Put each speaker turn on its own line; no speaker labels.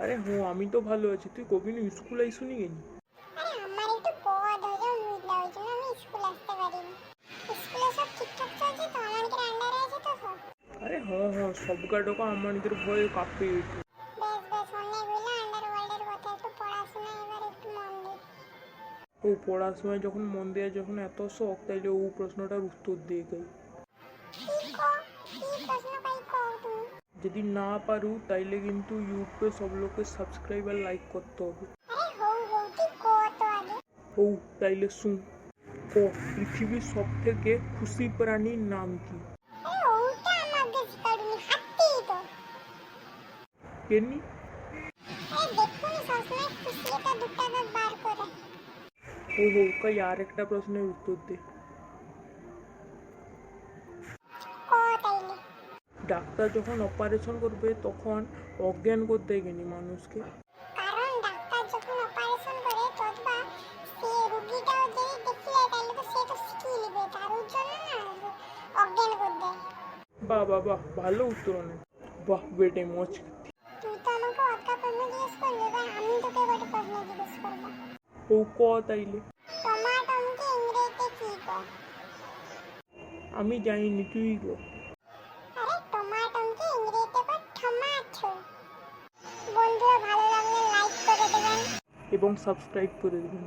আরে হো আমি তো ভালো আছি। তুই কবিনু স্কুল কেনি?
আরে আমার একটু পদ হজম বুঝলা ওই জন্য আমি স্কুল আসতে পারিনি। স্কুলে সব ঠিকঠাক চলছে তো? আমাদের আন্ডারে আছে তো সব?
আরে হ্যাঁ হ্যাঁ সব গাডকা আমাদের ভয়ে কাঁপে। উঠে ও পড়ার সময় যখন মন দেওয়া যখন এত শখ তাইলে ও প্রশ্নটার উত্তর দিয়ে গাই
কি কো? কি প্রশ্ন
যদি না পারু তাইলে কিন্তু ইউটিউবে সব লোকের সাবস্ক্রাইব আর লাইক করতে হবে
আরে হৌ হৌ তুই কো তো আগে
ও তাইলে শুন ক পৃথিবীর সব থেকে খুশি প্রাণীর নাম কি
আরে ওটা আমাকে শিকারুনি হাতি তো
কেনি
আরে দেখুন সবসময় খুশি এটা দুটা দাঁত বার করে
ও হো কাই আর একটা প্রশ্নের উত্তর দে ডাক্তার যখন অপারেশন করবে তখন অজ্ঞান করতে গেনি মানুষকে।
কারণ ডাক্তার যখন অপারেশন করে ততবা সে রুগীটাও যদি দেখলে তাহলে তো সে তো শিখিয়ে নেবে তার জন্য না অজ্ঞান করে দেয়
বাহ বাহ বাহ ভালো উত্তর অনেক। বাহ বেটে মজ
তুই তো আমাকে অতকা প্রশ্ন জিজ্ঞেস করবি এবার আমি তোকে একটা প্রশ্ন জিজ্ঞেস করব।
ও ক তাইলে?
টমাটমকে ইংরেজিতে কি কয়
আমি জানিনি তুই গো এবং সাবস্ক্রাইব করে দেবেন